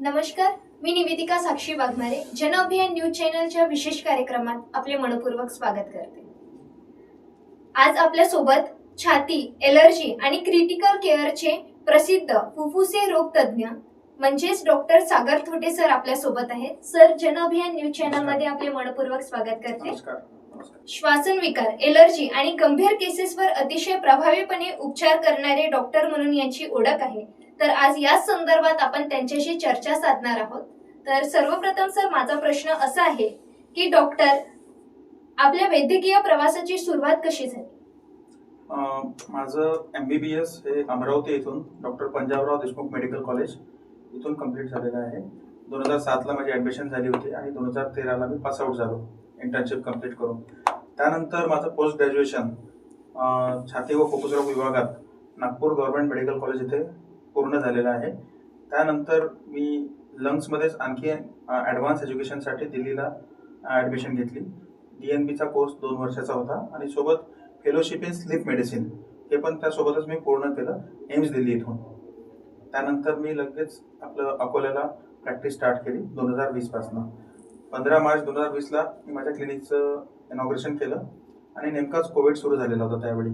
नमस्कार मी निवेदिका साक्षी वाघमारे जन अभियान न्यूज चॅनलच्या विशेष कार्यक्रमात आपले मनपूर्वक स्वागत करते. आज आपल्यासोबत छाती एलर्जी आणि क्रिटिकल केअरचे प्रसिद्ध फुफ्फुसे रोग तज्ज्ञ म्हणजेच डॉक्टर सागर थोटे सर आपल्यासोबत आहेत. सर जन अभियान न्यूज चॅनलमध्ये आपले मनपूर्वक स्वागत करते. नमस्कार. श्वासन विकार एलर्जी आणि गंभीर केसेसवर अतिशय प्रभावीपणे उपचार करणारे डॉक्टर म्हणून यांची ओळख आहे. तर आज याच संदर्भात आपण त्यांच्याशी चर्चा साधणार आहोत. तर सर्वप्रथम सर माझा प्रश्न असा आहे की डॉक्टर आपल्या वैद्यकीय प्रवासाची सुरुवात कशी झाली? माझं एम बी बी एस हे अमरावती येथून doctor Panjabrao Deshmukh medical college इथून कंप्लीट झालेलं आहे. दोन हजार सातला माझी ॲडमिशन झाली होती आणि दोन हजार तेराला मी पासआउट झालो इंटर्नशिप कंप्लीट करून. त्यानंतर माझं पोस्ट ग्रॅज्युएशन छाती व फुफ्फुसरोग विभागात नागपूर गव्हर्नमेंट मेडिकल कॉलेज इथे पूर्ण झालेलं आहे. त्यानंतर मी लंग्समध्येच आणखी ॲडव्हान्स एज्युकेशनसाठी दिल्लीला ॲडमिशन घेतली. डी एन बीचा कोर्स दोन वर्षाचा होता आणि सोबत फेलोशिप इन स्लीप मेडिसिन हे पण त्यासोबतच मी पूर्ण केलं एम्स दिल्ली इथून. त्यानंतर मी लगेच आपलं अकोल्याला प्रॅक्टिस स्टार्ट केली दोन हजार वीसपासनं पंधरा मार्च दोन हजार वीसला मी माझ्या क्लिनिकचं इनॉग्रेशन केलं आणि नेमकाच कोविड सुरू झालेला होता त्यावेळी.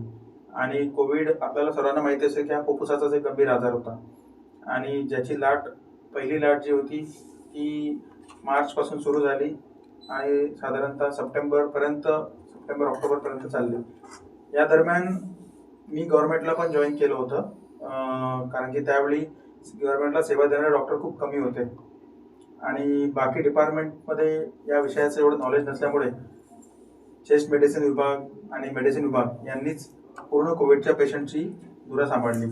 आणि कोविड आपल्याला सर्वांना माहिती असेल की हा फुफ्फुसाचाच एक गंभीर आजार होता. आणि ज्याची लाट पहिली लाट जी होती ती मार्चपासून सुरू झाली आणि साधारणतः सप्टेंबरपर्यंत सप्टेंबर ऑक्टोबरपर्यंत चालली. या दरम्यान मी गव्हर्नमेंटला पण जॉईन केलं होतं. कारण की त्यावेळी गव्हर्नमेंटला सेवा देणारे डॉक्टर खूप कमी होते. आणि बाकी डिपार्टमेंटमध्ये या विषयाचं एवढं नॉलेज नसल्यामुळे चेस्ट मेडिसिन विभाग आणि मेडिसिन विभाग यांनीच पूर्ण कोविडच्या पेशंटची धुरा सांभाळली.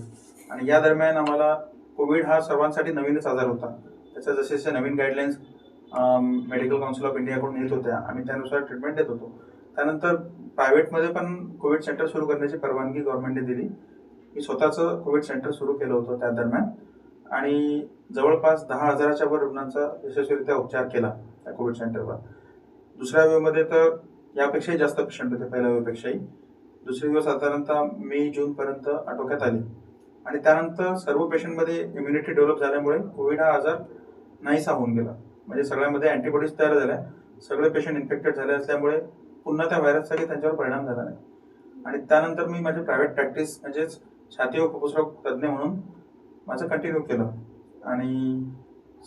आणि या दरम्यान आम्हाला कोविड हा सर्वांसाठी नवीनच आजार होता. त्याच्या जसे जसे नवीन गाईडलाईन्स मेडिकल काउन्सिल ऑफ इंडियाकडून येत होत्या आम्ही त्यानुसार ट्रीटमेंट देत होतो. त्यानंतर प्रायव्हेटमध्ये पण कोविड सेंटर सुरू करण्याची परवानगी गव्हर्नमेंटने दिली. मी स्वतःचं कोविड सेंटर सुरू केलं होतं त्या दरम्यान. आणि जवळपास दहा हजाराच्या वर रुग्णांचा यशस्वीरित्या उपचार केला त्या कोविड सेंटरवर दुसऱ्या वेळेमध्ये तर यापेक्षाही जास्त पेशंट होते पहिल्या वेळेपेक्षाही दुसरी दिवस साधारणतः मे जूनपर्यंत आटोक्यात आली. आणि त्यानंतर सर्व पेशंटमध्ये इम्युनिटी डेव्हलप झाल्यामुळे कोविड हा आजार नाहीसा होऊन गेला. म्हणजे सगळ्यामध्ये अँटीबॉडीज तयार झाल्या. सगळे पेशंट इन्फेक्टेड झाले असल्यामुळे पुन्हा त्या व्हायरसचा काही त्यांच्यावर परिणाम झाला नाही. आणि त्यानंतर मी माझी प्रायव्हेट प्रॅक्टिस म्हणजेच छाती व फुफ्फुसरोग तज्ज्ञ म्हणून माझं कंटिन्यू केलं. आणि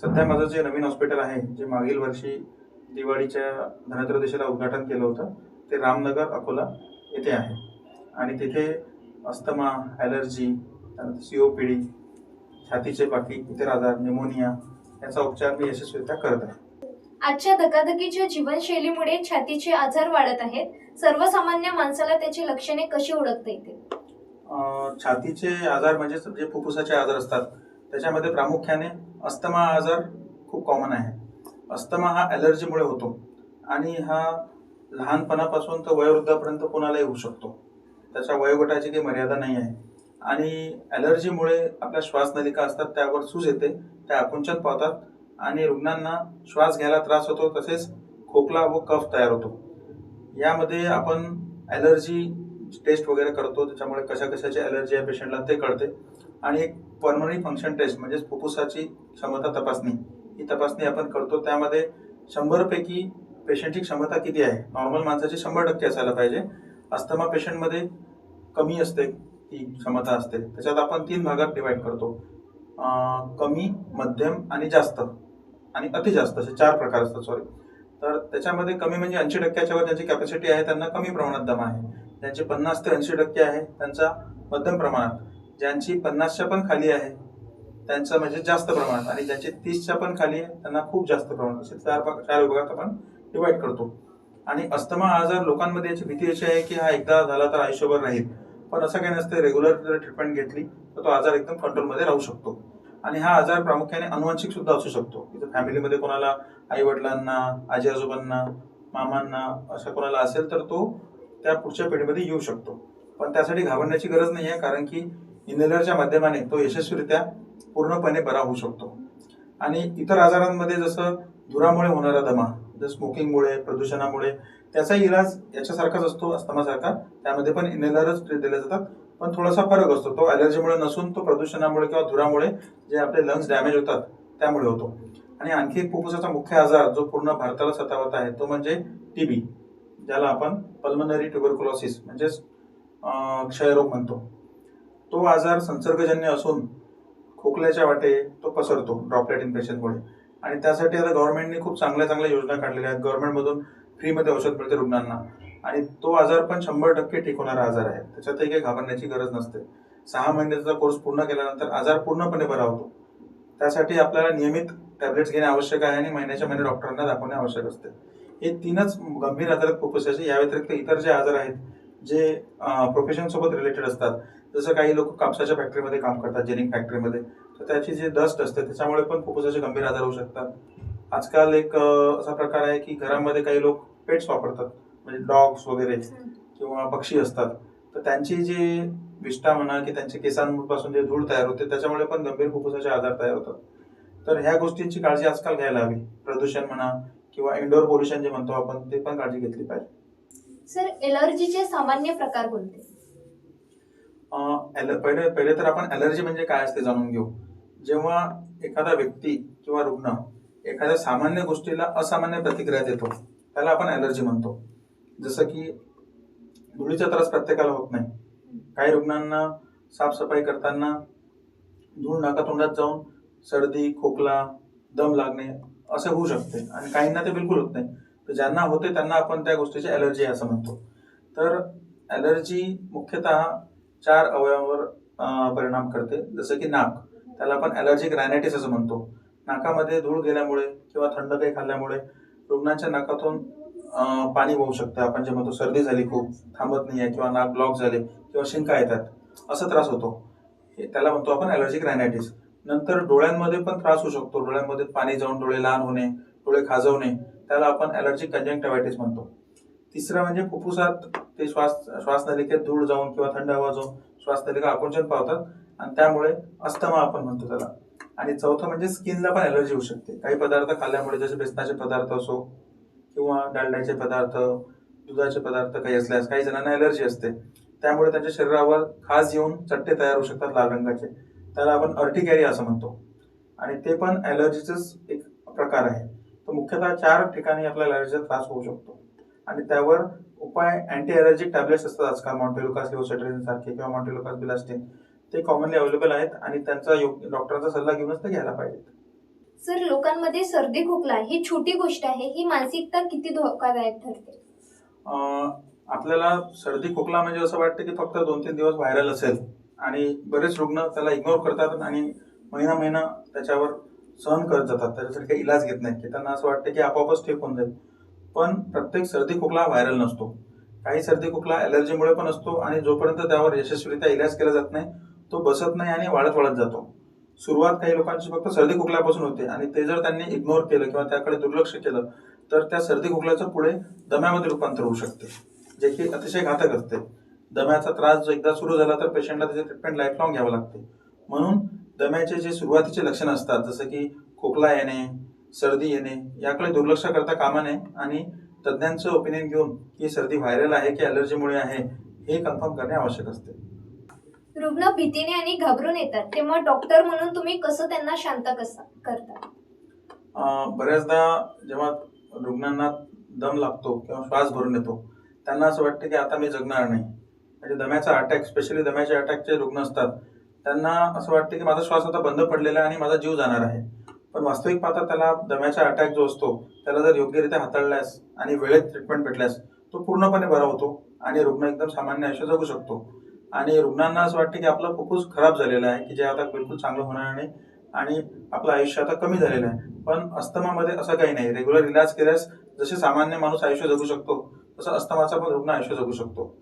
सध्या माझं जे नवीन हॉस्पिटल आहे जे मागील वर्षी दिवाळीच्या धनत्रयोदशीला उद्घाटन केलं होतं ते रामनगर अकोला येथे आहे. आणि तिथे अस्थमा ॲलर्जी त्यानंतर सी ओ पी डी छातीचे बाकी इतर आजार निमोनिया याचा उपचार मी यशस्वीरित्या करत आहे. आजच्या धकाधकीच्या जीवनशैलीमुळे छातीचे आजार वाढत आहेत. सर्वसामान्य माणसाला त्याची लक्षणे कशी ओळखता येतील? छातीचे आजार म्हणजे जे फुफ्फुसाचे आजार असतात त्याच्यामध्ये प्रामुख्याने अस्थमा आजार खूप कॉमन आहे. अस्थमा हा ॲलर्जीमुळे होतो आणि हा लहानपणापासून तर वयोवृद्धापर्यंत कोणालाही होऊ शकतो. त्याच्या वयोगटाची काही मर्यादा नाही आहे. आणि ॲलर्जीमुळे आपल्या श्वासनलिका असतात त्यावर सूज येते त्या आकुंचन पावतात आणि रुग्णांना श्वास घ्यायला त्रास होतो तसेच खोकला व कफ तयार होतो. यामध्ये आपण ॲलर्जी टेस्ट वगैरे करतो त्याच्यामुळे कशा कशाची ॲलर्जी आहे पेशंटला ते कळते. आणि एक पर्मनरी फंक्शन टेस्ट म्हणजेच फुफ्फुसाची क्षमता तपासणी ही तपासणी आपण करतो. त्यामध्ये शंभरपैकी पेशंटची क्षमता किती आहे? नॉर्मल माणसाची शंभर टक्के असायला पाहिजे. अस्थमा पेशंटमध्ये कमी असते ती क्षमता असते. त्याच्यात आपण तीन भागात डिवाईड करतो. कमी मध्यम आणि जास्त. आणि अति जास्त असे चार प्रकार असतात सॉरी तर त्याच्यामध्ये कमी म्हणजे ऐंशी टक्क्याच्या वर ज्यांची कॅपॅसिटी आहे त्यांना कमी प्रमाणात दमा आहे. ज्यांची पन्नास ते ऐंशी टक्के आहे त्यांचा मध्यम प्रमाणात. ज्यांची पन्नासच्या पण खाली आहे त्यांचं म्हणजे जास्त प्रमाणात. आणि ज्यांची तीसच्या पण खाली आहे त्यांना खूप जास्त प्रमाणात. असे चार भाग- चार विभागात आपण डिवाईड करतो. आणि अस्थमा आजार लोकांमध्ये याची भीती अशी आहे की हा एकदा झाला तर आयुष्यभर राहील. पण असं काही नसतं रेग्युलर जर ट्रीटमेंट घेतली तर तो आजार एकदम कंट्रोलमध्ये राहू शकतो. आणि हा आजार प्रामुख्याने अनुवंशिक सुद्धा असू शकतो. इथं फॅमिलीमध्ये कोणाला आई वडिलांना आजी आजोबांना मामांना असं कोणाला असेल तर तो त्या पुढच्या पिढीमध्ये येऊ शकतो. पण त्यासाठी घाबरण्याची गरज नाही आहे कारण की इनहेलरच्या माध्यमाने तो यशस्वीरित्या पूर्णपणे बरा होऊ शकतो. आणि इतर आजारांमध्ये जसं धुरामुळे होणारा दमा स्मोकिंगमुळे प्रदूषणामुळे त्याचा इलाज याच्यासारखाच असतो अस्थमासारखा. त्यामध्ये पण इनहेलरच दिले जातात. पण थोडासा फरक असतो. तो ॲलर्जीमुळे नसून तो प्रदूषणामुळे किंवा धुरामुळे जे आपले लंग्स डॅमेज होतात त्यामुळे होतो. आणि आणखी एक फुफ्फुसाचा मुख्य आजार जो पूर्ण भारताला सतावत आहे तो म्हणजे टीबी ज्याला आपण पल्मनरी ट्युबरकुलोसिस म्हणजेच क्षयरोग म्हणतो. तो आजार संसर्गजन्य असून खोकल्याच्या वाटे तो पसरतो ड्रॉपलेट इन्फेक्शनमुळे आणि त्यासाठी आता गव्हर्नमेंटने खूप चांगल्या चांगल्या योजना काढलेल्या आहेत. गव्हर्नमेंटमधून फ्रीमध्ये औषध मिळते रुग्णांना. आणि तो आजार पण शंभर टक्के ठीक होणारा आजार आहे. त्याच्यातही काही घाबरण्याची गरज नसते. सहा महिन्याचा कोर्स पूर्ण केल्यानंतर आजार पूर्णपणे बरा होतो. त्यासाठी आपल्याला नियमित टॅब्लेट्स घेणे आवश्यक आहे आणि महिन्याच्या महिने डॉक्टरांना दाखवणे आवश्यक असते. हे तीनच गंभीर आजार आहेत फुफ्फुसाचे या व्यतिरिक्त इतर जे आजार आहेत जे प्रोफेशनसोबत रिलेटेड असतात. जसं काही लोक कापसाच्या फॅक्टरीमध्ये काम करतात जेनिंग फॅक्टरीमध्ये तर त्याची जी डस्ट असते त्याच्यामुळे पण फुफ्फुसाचे गंभीर आजार होऊ शकतात. आजकाल एक असा प्रकार आहे की घरामध्ये काही लोक पेट्स वापरतात. म्हणजे डॉग्स वगैरे किंवा पक्षी असतात. तर त्यांची जी विष्ठा म्हणा की त्यांच्या केसांपासून जे धूळ तयार होते त्याच्यामुळे पण गंभीर फुफ्फुसाचे आजार तयार होतात. तर ह्या गोष्टींची काळजी आजकाल घ्यायला हवी. प्रदूषण म्हणा किंवा इंडोर पोल्युशन जे म्हणतो आपण ते पण काळजी घेतली पाहिजे. सर एलर्जीचे सामान्य प्रकार कोणते? पहिले पहिले तर आपण ॲलर्जी म्हणजे काय असते जाणून घेऊ. जेव्हा एखादा व्यक्ती किंवा रुग्ण एखाद्या सामान्य गोष्टीला असामान्य प्रतिक्रिया देतो त्याला आपण ॲलर्जी म्हणतो. जसं की धुळीचा त्रास प्रत्येकाला होत नाही. काही रुग्णांना साफसफाई करताना धूळ नाकातोंडात जाऊन सर्दी खोकला दम लागणे असं होऊ शकते आणि काहींना ते बिलकुल होत नाही. तर ज्यांना होते त्यांना आपण त्या गोष्टीची ॲलर्जी असं म्हणतो. तर ॲलर्जी मुख्यतः चार अवयवांवर परिणाम करते. जसं की नाक. त्याला आपण ॲलर्जिक रायनायटिस असं म्हणतो. नाकामध्ये धूळ गेल्यामुळे किंवा थंड काही खाल्ल्यामुळे रुग्णाच्या नाकातून पाणी होऊ शकतं. आपण जे म्हणतो सर्दी झाली खूप थांबत नाही आहे किंवा नाक ब्लॉक झाले किंवा शिंका येतात असा त्रास होतो. हे त्याला म्हणतो आपण ॲलर्जिक रायनायटिस नंतर डोळ्यांमध्ये पण त्रास होऊ शकतो. डोळ्यांमध्ये पाणी जाऊन डोळे लहान होणे डोळे खाजवणे त्याला आपण ॲलर्जिक कंजंक्टिव्हायटिस म्हणतो. तिसरं म्हणजे फुफ्फुसात ते श्वास श्वासनलिकेत धूळ जाऊन किंवा थंड हवा जाऊन श्वासनलिका आकुंचन पावतात. आणि त्यामुळे अस्थमा आपण म्हणतो त्याला. आणि चौथं म्हणजे स्किनला पण ॲलर्जी होऊ शकते. काही पदार्थ खाल्ल्यामुळे जसे बेसनाचे पदार्थ असो किंवा डालड्याचे पदार्थ दुधाचे पदार्थ काही असल्यास काही जणांना ॲलर्जी असते. त्यामुळे त्यांच्या शरीरावर खास येऊन चट्टे तयार होऊ शकतात लाल रंगाचे. त्याला आपण अर्टिकॅरी असं म्हणतो. आणि ते पण ॲलर्जीचंच एक प्रकार आहे. तर मुख्यतः चार ठिकाणी आपल्याला ॲलर्जीचा त्रास होऊ शकतो. आणि त्यावर उपाय अँटी ॲलर्जिक टॅबलेट्स असतात आजकाल. मॉन्टेलोकास लिओसेट्रिन सारखे किंवा मॉन्टेलोकास बिलास्टिन ते कॉमनली अवेलेबल आहेत आणि त्यांचा योग्य डॉक्टरांचा सल्ला घेऊनच ते घ्यायला पाहिजेत. सर लोकांमध्ये सर्दी खोकला ही छोटी गोष्ट आहे. ही मानसिकता किती धोकादायक ठरते? अं, आपल्याला सर्दी खोकला म्हणजे असं वाटतं की फक्त दोन तीन दिवस व्हायरल असेल आणि बरेच रुग्ण त्याला इग्नोर करतात आणि महिना महिना त्याच्यावर सहन करत जातात. त्याच्यासाठी काही इलाज घेत नाहीत. की त्यांना असं वाटतं की आपोआपच ठीक होऊन जाईल. पण प्रत्येक सर्दी खोकला व्हायरल नसतो. काही सर्दी खोकला ॲलर्जीमुळे पण असतो आणि जोपर्यंत त्यावर यशस्वीरित्या इलाज केला जात नाही तो बसत नाही आणि वाढत वाढत जातो. सुरुवात काही लोकांची फक्त सर्दी खोकल्यापासून होते आणि ते जर त्यांनी इग्नोर केलं किंवा त्याकडे दुर्लक्ष केलं तर त्या सर्दी खोकल्याचं पुढे दम्यामध्ये रूपांतर होऊ शकते जे की अतिशय घातक असते. दम्याचा त्रास जो एकदा सुरू झाला तर पेशंटला त्याची ट्रीटमेंट लाईफ लाँग घ्यावं लागते. म्हणून दम्याचे जे सुरुवातीचे लक्षण असतात जसं की खोकला येणे सर्दी येणे याकडे दुर्लक्ष करता कामा नये आणि तज्ज्ञांचं ओपिनियन घेऊन की सर्दी व्हायरल आहे की ॲलर्जीमुळे आहे हे कन्फर्म करणे आवश्यक असते. रुग्ण भीतीने आणि घाबरून येतात. तेव्हा डॉक्टर म्हणून तुम्ही कसं त्यांना शांत कसं करता? बऱ्याचदा जेव्हा रुग्णांना दम लागतो किंवा श्वास भरून येतो त्यांना असं वाटतं की आता मी जगणार नाही. म्हणजे दम्याचा अटॅक स्पेशली दम्याच्या अटॅकचे रुग्ण असतात त्यांना असं वाटतं की माझा श्वास आता बंद पडलेला आहे आणि माझा जीव जाणार आहे. पण वास्तविक पाहता त्याला दम्याचा अटॅक जो असतो त्याला जर योग्यरित्या हाताळल्यास आणि वेळेत ट्रीटमेंट भेटल्यास तो पूर्णपणे बरा होतो आणि रुग्ण एकदम सामान्य आयुष्य जगू शकतो. आणि रुग्णांना असं वाटतं की आपलं फुफ्फुस खराब झालेला आहे की जे आता बिलकुल चांगलं होणार नाही आणि आपलं आयुष्य आता कमी झालेलं आहे. पण अस्थमामध्ये असं काही नाही. रेग्युलर इलाज केल्यास जसे सामान्य माणूस आयुष्य जगू शकतो तसं अस्थमाचा पण रुग्ण आयुष्य जगू शकतो.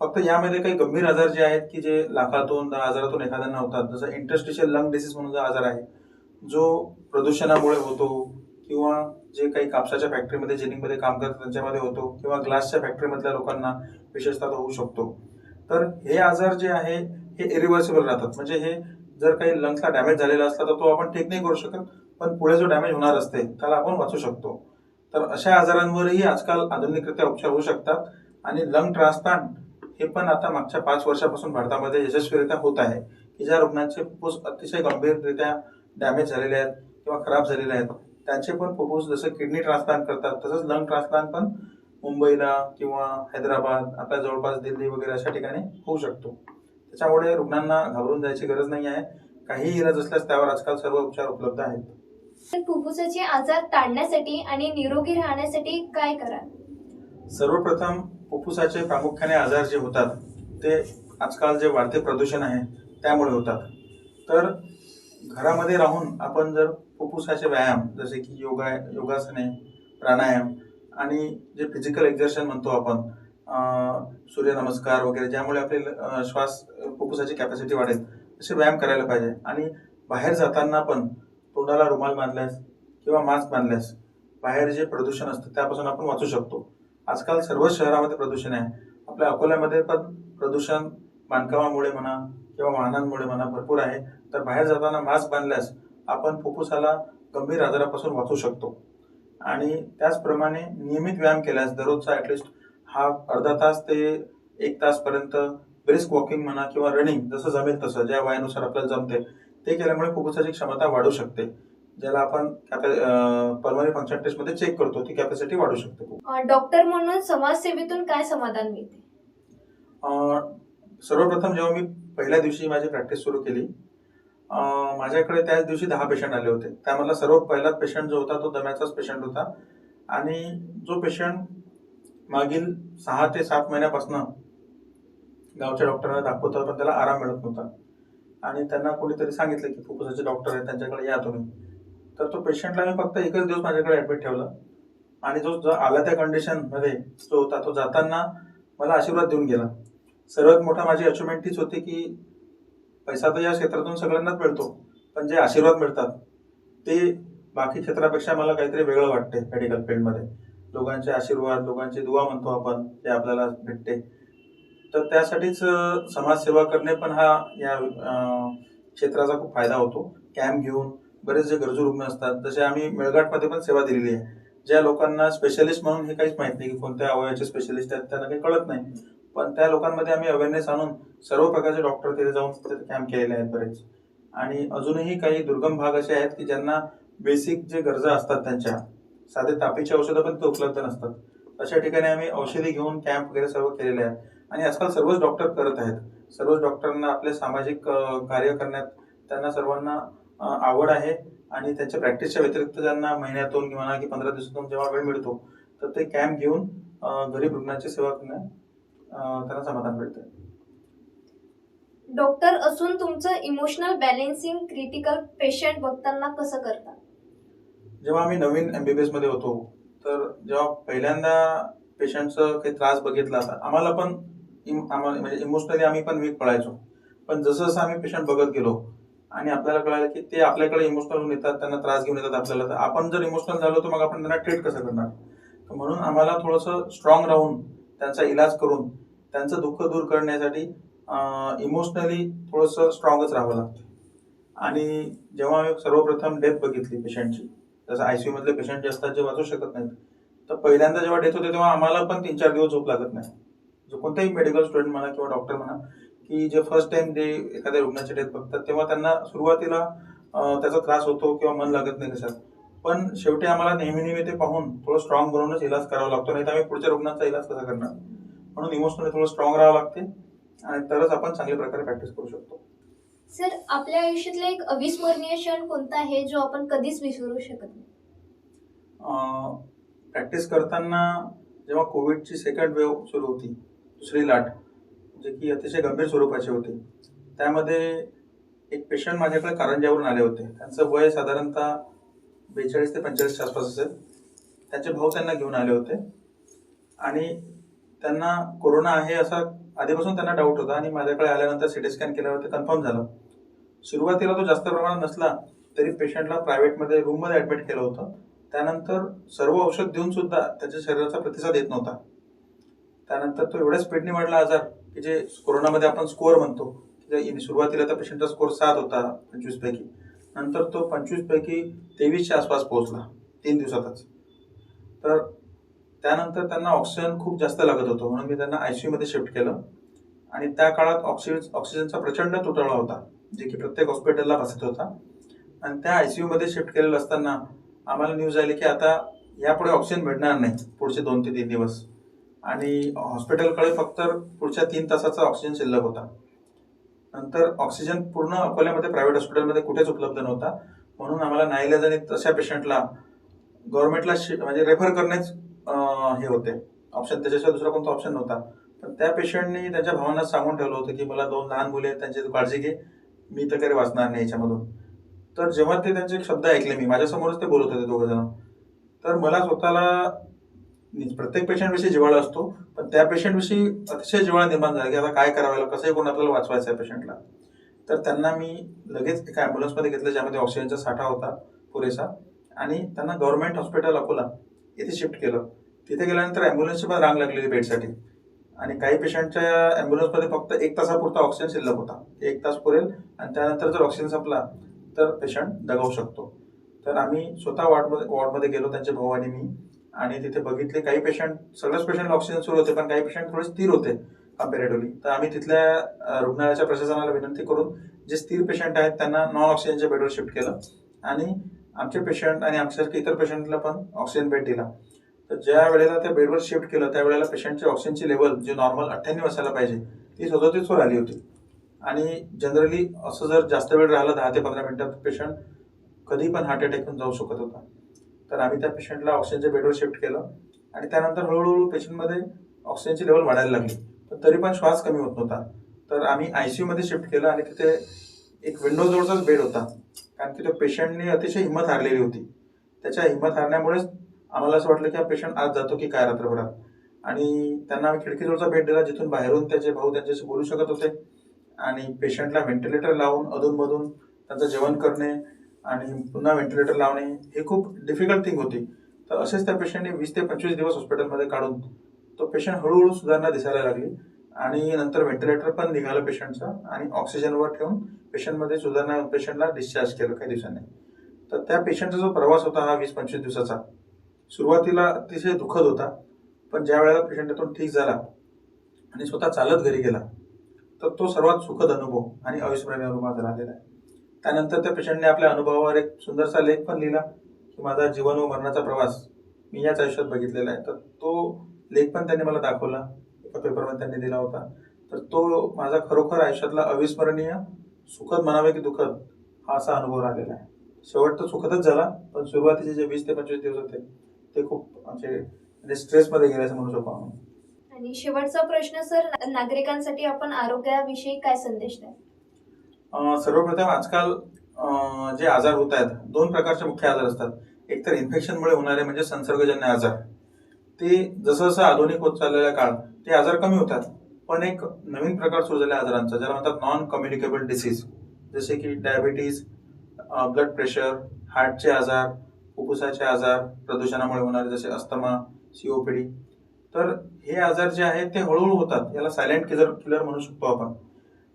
फक्त यामध्ये काही गंभीर आजार जे आहेत की जे लाखातून दहा हजारातून एखाद्यांना होतात जसं इंटरस्टिशियल लंग डिसीज म्हणून जो आजार आहे जो प्रदूषणामुळे होतो किंवा जे काही कापसाच्या फॅक्टरीमध्ये जेनिंगमध्ये काम करतात त्यांच्यामध्ये होतो किंवा ग्लासच्या फॅक्टरीमधल्या लोकांना विशेषतः होऊ शकतो. तर हे आजार जे आहे हे इरिव्हर्सिबल राहतात. म्हणजे हे जर काही लंग्सला डॅमेज झालेला असला तर तो आपण ठीक नाही करू शकत पण पुढे जो डॅमेज होणार असते त्याला आपण वाचू शकतो. तर अशा आजारांवरही आजकाल आधुनिकरित्या उपचार होऊ शकतात. आणि लंग ट्रान्सप्लांट हे पण आता मागच्या पाच वर्षापासून भारतामध्ये यशस्वीरित्या होत आहे. की ज्या रुग्णांचे फुफ्फुस अतिशय गंभीररित्या डॅमेज झालेले आहेत किंवा खराब झालेले आहेत त्यांचे पण फुफ्फुस जसं किडनी ट्रान्सप्लांट करतात तसंच लंग ट्रान्सप्लांट पण मुंबईला किंवा हैदराबाद आपल्या जवळपास दिल्ली वगैरे अशा ठिकाणी होऊ शकतो. त्याच्यामुळे रुग्णांना घाबरून जायची गरज नाही आहे. काहीही इलाज असल्यास त्यावर आजकाल सर्व उपचार उपलब्ध आहेत. फुफ्फुसाचे आजार टाळण्यासाठी आणि निरोगी राहण्यासाठी काय कराल सर्वप्रथम फुफ्फुसाचे प्रामुख्याने आजार जे होतात ते आजकाल जे वाढते प्रदूषण आहे त्यामुळे होतात. तर घरामध्ये राहून आपण जर फुफ्फुसाचे व्यायाम जसे की योगा योगासने प्राणायाम आणि जे फिजिकल एक्झर्शन म्हणतो आपण सूर्यनमस्कार वगैरे ज्यामुळे आपले श्वास फुफ्फुसाची कॅपॅसिटी वाढेल असे व्यायाम करायला पाहिजे. आणि बाहेर जाताना पण तोंडाला रुमाल बांधल्यास किंवा मास्क बांधल्यास बाहेर जे प्रदूषण असतं त्यापासून आपण वाचू शकतो. आजकाल सर्वच शहरामध्ये प्रदूषण आहे. आपल्या अकोल्यामध्ये पण प्रदूषण बांधकामामुळे म्हणा किंवा वाहनांमुळे म्हणा भरपूर आहे. तर बाहेर जाताना मास्क बांधल्यास आपण फुफ्फुसाला गंभीर आजारापासून वाचू शकतो. आणि त्याचप्रमाणे नियमित व्यायाम केल्यास दररोजचा ॲटलिस्ट हा अर्धा तास ते एक तासपर्यंत ब्रिस्क वॉकिंग म्हणा किंवा रनिंग जसं जमेल तसं ज्या वयानुसार आपल्याला जमते ते केल्यामुळे फुफ्फुसाची क्षमता वाढू शकते ज्याला आपण पल्मरी फंक्शन टेस्टमध्ये चेक करतो ती कॅपॅसिटी वाढू शकते डॉक्टर म्हणून समाजसेवेतून काय समाधान मिळते? सर्वप्रथम जेव्हा मी पहिल्या दिवशी माझी प्रॅक्टिस सुरू केली माझ्याकडे त्याच दिवशी दहा पेशंट आले होते. त्यामधला सर्व पहिला पेशंट जो होता तो दम्याचाच पेशंट होता. आणि जो पेशंट मागील सहा ते सात महिन्यापासून गावच्या डॉक्टरांना दाखवत होता पण त्याला आराम मिळत नव्हता. आणि त्यांना कोणीतरी सांगितलं की फुफ्फुसाचे डॉक्टर आहेत त्यांच्याकडे या तुम्ही. तर तो पेशंटला मी फक्त एकच दिवस माझ्याकडे ऍडमिट ठेवलं. आणि जो जो आला त्या कंडिशनमध्ये जो होता तो जाताना मला आशीर्वाद देऊन गेला. सर्वात मोठा माझी अचिव्हमेंट तीच होती की पैसा तर या क्षेत्रातून सगळ्यांनाच मिळतो पण जे आशीर्वाद मिळतात ते बाकी क्षेत्रापेक्षा मला काहीतरी वेगळं वाटते मेडिकल फील्डमध्ये लोकांचे आशीर्वाद लोकांची दुवा म्हणतो आपण ते आपल्याला भेटते. तर त्यासाठीच समाजसेवा करणे पण हा या क्षेत्राचा खूप फायदा होतो. कॅम्प घेऊन बरेच जे गरजू रुग्ण असतात जसे आम्ही मेळघाटमध्ये पण सेवा दिलेली आहे ज्या लोकांना स्पेशलिस्ट म्हणून हे काहीच माहीत नाही की कोणत्या अवयवाचे स्पेशलिस्ट आहेत त्यांना काही कळत नाही. पण त्या लोकांमध्ये आम्ही अवेअरनेस आणून सर्व प्रकारचे डॉक्टर तिथे जाऊन तिथे कॅम्प केलेले आहेत बरेच. आणि अजूनही काही दुर्गम भाग असे आहेत की ज्यांना बेसिक जे गरजा असतात त्यांच्या साधे तापीची औषधं पण ते उपलब्ध नसतात. अशा ठिकाणी आम्ही औषधी घेऊन कॅम्प वगैरे सर्व केलेले आहेत. आणि आजकाल सर्वच डॉक्टर करत आहेत. सर्वच डॉक्टरांना आपले सामाजिक कार्य करण्यात त्यांना सर्वांना आवड आहे. आणि त्यांच्या प्रॅक्टिसच्या व्यतिरिक्त त्यांना महिन्यातून किंवा की पंधरा दिवसातून जेव्हा वेळ मिळतो तर ते कॅम्प घेऊन गरीब रुग्णांची सेवा करण्यात त्यांना समाधान मिळते डॉक्टर असून तुमचं इमोशनल बॅलेन्सिंग क्रिटिकल पेशंट बघताना कसं करता जेव्हा आम्ही नवीन एमबीबीएसमध्ये होतो तर जेव्हा पहिल्यांदा पेशंटचं काही त्रास बघितला तर आम्हाला पण म्हणजे इमोशनली आम्ही पण वीक पडायचो. पण जसं जसं आम्ही पेशंट बघत गेलो आणि आपल्याला कळालं की ते आपल्याकडे इमोशनल होऊन येतात त्यांना त्रास घेऊन येतात आपल्याला तर आपण जर इमोशनल झालो तर मग आपण त्यांना ट्रीट कसं करणार? तर म्हणून आम्हाला थोडंसं स्ट्रॉंग राहून त्यांचा इलाज करून त्यांचं दुःख दूर करण्यासाठी इमोशनली थोडंसं स्ट्रॉंगच राहावं लागतं. आणि जेव्हा आम्ही सर्वप्रथम डेथ बघितली पेशंटची जसं आय सी मधले पेशंट जे असतात जे वाचू शकत नाहीत तर पहिल्यांदा जेव्हा डेथ होते तेव्हा आम्हाला पण तीन चार दिवस झोप लागत नाही. जो कोणताही मेडिकल स्टुडंट म्हणा किंवा डॉक्टर म्हणा की जे फर्स्ट टाइम जे एखाद्या रुग्णाची डेथ बघतात तेव्हा त्यांना सुरुवातीला त्याचा त्रास होतो किंवा मन लागत नाही कशात. पण शेवटी आम्हाला नेहमी नेहमी ते पाहून थोडं स्ट्रॉंग बनवूनच इलाज करावा लागतो नाही तर आम्ही पुढच्या रुग्णांचा इलाज कसा करणार? म्हणून इमोशनली थोडं स्ट्रॉंग राहावं लागते आणि तरच आपण चांगल्या प्रकारे प्रॅक्टिस करू शकतो. सर आपल्या आयुष्यातला एक अविस्मरणीय क्षण कोणता आहे जो आपण कधीच विसरू शकत नाही? प्रॅक्टिस करताना जेव्हा कोविडची सेकंड वेव्ह सुरू होती दुसरी लाट जे की अतिशय गंभीर स्वरूपाची होती त्यामध्ये एक पेशंट माझ्याकडे कारंजावरून आले होते. त्यांचं वय साधारणतः बेचाळीस ते पंचेचाळीसच्या आसपास असेल. त्यांचे भाऊ त्यांना घेऊन आले होते. आणि त्यांना कोरोना आहे असा आधीपासून त्यांना डाऊट होता आणि माझ्याकडे आल्यानंतर सिटी स्कॅन केल्यावर ते कन्फर्म झालं. सुरुवातीला तो जास्त प्रमाणात नसला तरी पेशंटला प्रायव्हेटमध्ये रूममध्ये ॲडमिट केलं होतं. त्यानंतर सर्व औषध देऊन सुद्धा त्याच्या शरीराचा प्रतिसाद येत नव्हता. त्यानंतर तो एवढ्या स्पीडने वाढला आजार की जे कोरोनामध्ये आपण स्कोअर म्हणतो. की सुरुवातीला तर पेशंटचा स्कोअर सात होता पंचवीसपैकी. नंतर तो पंचवीसपैकी तेवीसच्या आसपास पोहोचला तीन दिवसातच. तर त्यानंतर त्यांना ऑक्सिजन खूप जास्त लागत होतं म्हणून मी त्यांना आय सी यूमध्ये शिफ्ट केलं. आणि त्या काळात ऑक्सिजन ऑक्सिजनचा प्रचंड तुटवडा होता जे की प्रत्येक हॉस्पिटलला बसत होता. आणि त्या आय सी यूमध्ये शिफ्ट केलेलं असताना आम्हाला न्यूज आली की आता यापुढे ऑक्सिजन भेटणार नाही पुढचे दोन ते तीन दिवस. आणि हॉस्पिटलकडे फक्त पुढच्या तीन तासाचा ऑक्सिजन शिल्लक होता. नंतर ऑक्सिजन पूर्ण अकोल्यामध्ये प्रायव्हेट हॉस्पिटलमध्ये कुठेच उपलब्ध नव्हता. म्हणून आम्हाला नाईलाजाने तशा पेशंटला गव्हर्नमेंटला म्हणजे रेफर करण्याच हे होते. ऑप्शन त्याच्याशिवाय दुसरा कोणता ऑप्शन नव्हता. पण त्या पेशंटनी त्यांच्या भावांना सांगून ठेवलं होतं की मला दोन लहान मुले आहेत त्यांची काळजी घे मी तर काही वाचणार नाही याच्यामधून. तर जेव्हा ते त्यांचे शब्द ऐकले मी माझ्यासमोरच ते बोलत होते दोघं जण. तर मला स्वतःला म्हणजे प्रत्येक पेशंटविषयी जिव्हाळा असतो पण त्या पेशंटविषयी अतिशय जिव्हाळा निर्माण झाला की आता काय करावं लागेल कसंही कोण आपल्याला वाचवायचं आहे पेशंटला. तर त्यांना मी लगेच एका ॲम्ब्युलन्समध्ये घेतलं ज्यामध्ये ऑक्सिजनचा साठा होता पुरेसा. आणि त्यांना गव्हर्नमेंट हॉस्पिटल अकोला येथे शिफ्ट केलं. तिथे गेल्यानंतर ॲम्ब्युलन्सची पण रांग लागलेली बेडसाठी. आणि काही पेशंटच्या ॲम्ब्युलन्समध्ये फक्त एक तासापुरता ऑक्सिजन शिल्लक होता. एक तास पुरेल आणि त्यानंतर जर ऑक्सिजन संपला तर पेशंट दगावू शकतो. तर आम्ही स्वतः वॉर्डमध्ये वॉर्डमध्ये गेलो त्यांचे भाऊ आणि मी. आणि तिथे बघितले काही पेशंट सगळ्याच पेशंटला ऑक्सिजन सुरू होते पण काही पेशंट थोडे स्थिर होते कम्पेरेटिव्हली तर आम्ही तिथल्या रुग्णालयाच्या प्रशासनाला विनंती करून जे स्थिर पेशंट आहेत त्यांना नॉन ऑक्सिजनच्या बेडवर शिफ्ट केलं. आणि आमचे पेशंट आणि आमच्यासारखे इतर पेशंटला पण ऑक्सिजन बेड दिला. तर ज्या वेळेला त्या बेडवर शिफ्ट केलं त्यावेळेला पेशंटची ऑक्सिजनची लेवल जी नॉर्मल अठ्ठ्याण्णव असायला पाहिजे ती सदोतीसवर आली होती. आणि जनरली असं जर जास्त वेळ राहिलं दहा ते पंधरा मिनिटात पेशंट कधी पण हार्ट अटॅक होऊन जाऊ शकत होता. तर आम्ही त्या पेशंटला ऑक्सिजनच्या बेडवर शिफ्ट केलं. आणि त्यानंतर हळूहळू पेशंटमध्ये ऑक्सिजनची लेवल वाढायला लागली. पण तरी पण श्वास कमी होत नव्हता. तर आम्ही आय सी यूमध्ये शिफ्ट केलं आणि तिथे एक विंडो जवळचाच बेड होता. कारण की त्या पेशंटने अतिशय हिंमत हारलेली होती. त्याच्या हिंमत हारण्यामुळेच आम्हाला असं वाटलं की हा पेशंट आज जातो की काय रात्रभरात. आणि त्यांना आम्ही खिडकीजवळचा बेड दिला जिथून बाहेरून त्याचे भाऊ त्यांच्याशी बोलू शकत होते. आणि पेशंटला व्हेंटिलेटर लावून अधूनमधून त्यांचं जेवण करणे आणि पुन्हा व्हेंटिलेटर लावणे हे खूप डिफिकल्ट थिंग होती. तर असेच त्या पेशंटने वीस ते पंचवीस दिवस हॉस्पिटलमध्ये काढून तो पेशंट हळूहळू सुधारणा दिसायला लागली आणि नंतर व्हेंटिलेटर पण निघालं पेशंटचा आणि ऑक्सिजनवर ठेवून पेशंटमध्ये सुधारणा पेशंटला डिस्चार्ज केलं काही दिवसांनी. तर त्या पेशंटचा जो प्रवास होता हा वीस पंचवीस दिवसाचा सुरुवातीला अतिशय दुःखद होता पण ज्या वेळेला पेशंट ठीक झाला आणि स्वतः चालत घरी गेला तर तो सर्वात सुखद अनुभव आणि अविस्मरणीय अनुभव राहिलेला आहे. त्यानंतर त्या पेशंटने आपल्या अनुभवावर एक सुंदरसा लेख पण लिहिला की माझा जीवन व मरणाचा प्रवास मी याच आयुष्यात बघितलेला आहे. तर तो लेख पण त्यांनी मला दाखवला. एका पेपरमध्ये त्यांनी दिला होता. तर तो माझा खरोखर आयुष्यातला अविस्मरणीय सुखद म्हणावे की दुःखद हा असा अनुभव राहिलेला आहे. शेवट तर सुखदच झाला पण सुरुवातीचे जे वीस ते पंचवीस दिवस होते ते खूप आमचे म्हणजे स्ट्रेसमध्ये गेले असं म्हणू शकतो आम्ही आणि शेवटचा प्रश्न सर नागरिकांसाठी आपण आरोग्याविषयी काय संदेश द्या सर्वप्रथम आजकाल जे आजार होत आहेत दोन प्रकारचे मुख्य आजार असतात. एक तर इन्फेक्शनमुळे होणारे म्हणजे संसर्गजन्य आजार. ते जसं जसं आधुनिक होत चाललेला काळ ते आजार कमी होतात. पण एक नवीन प्रकार सुरू झाला आजारांचा ज्याला म्हणतात नॉन कम्युनिकेबल डिसीज जसे की डायबिटीज ब्लड प्रेशर हार्टचे आजार फुफ्फुसाचे आजार प्रदूषणामुळे होणारे जसे अस्थमा सीओपीडी तर हे आजार जे आहेत ते हळूहळू होतात. याला सायलेंट किलर किलर म्हणू शकतो आपण.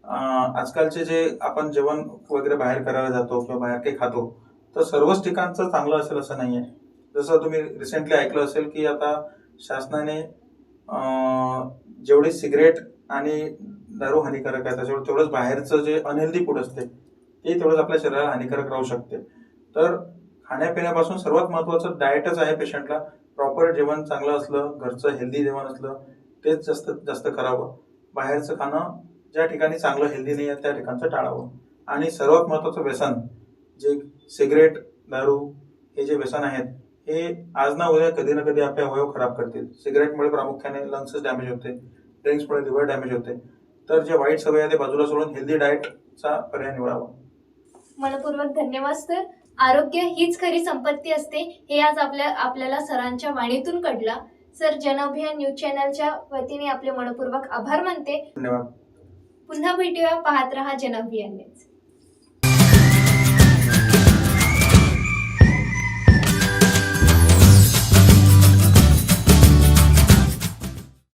आजकालचे जे आपण जेवण वगैरे बाहेर करायला जातो किंवा बाहेर काही खातो तर सर्वच ठिकाणचं चांगलं असेल असं नाही आहे जसं तुम्ही रिसेंटली ऐकलं असेल की आता शासनाने जेवढी सिगरेट आणि दारू हानिकारक आहे त्याच्यावर तेवढंच बाहेरचं जे अनहेल्दी फूड असते ते तेवढंच आपल्या शरीराला हानिकारक राहू शकते. तर खाण्यापिण्यापासून सर्वात महत्वाचं डाएटच आहे पेशंटला प्रॉपर जेवण चांगलं असलं घरचं हेल्दी जेवण असलं तेच जास्त जास्त करावं. बाहेरचं खाणं ज्या ठिकाणी चांगलं हेल्दी नाही आहे त्या ठिकाणचं टाळावं. आणि सर्वात महत्वाचं व्यसन जे सिगरेट दारू हे जे व्यसन आहेत हे आज ना उद्या कधी ना कधी आपले अवयव खराब करतील. सिगरेटमुळे प्रामुख्याने लंग्स डॅमेज होते ड्रिंक्समुळे लिव्हर डॅमेज होते. तर जे वाईट सवय आहे ते बाजूला सोडून हेल्दी डाएटचा पर्याय निवडावा. मनपूर्वक धन्यवाद सर आरोग्य हीच खरी संपत्ती असते हे आज आपल्या आपल्याला सरांच्या वाणीतून कळलं. सर जनअभियान न्यूज चॅनलच्या वतीने आपले मनपूर्वक आभार मानते. धन्यवाद. पुन्हा भेटूया पाहत रहा जनअभियान न्यूज.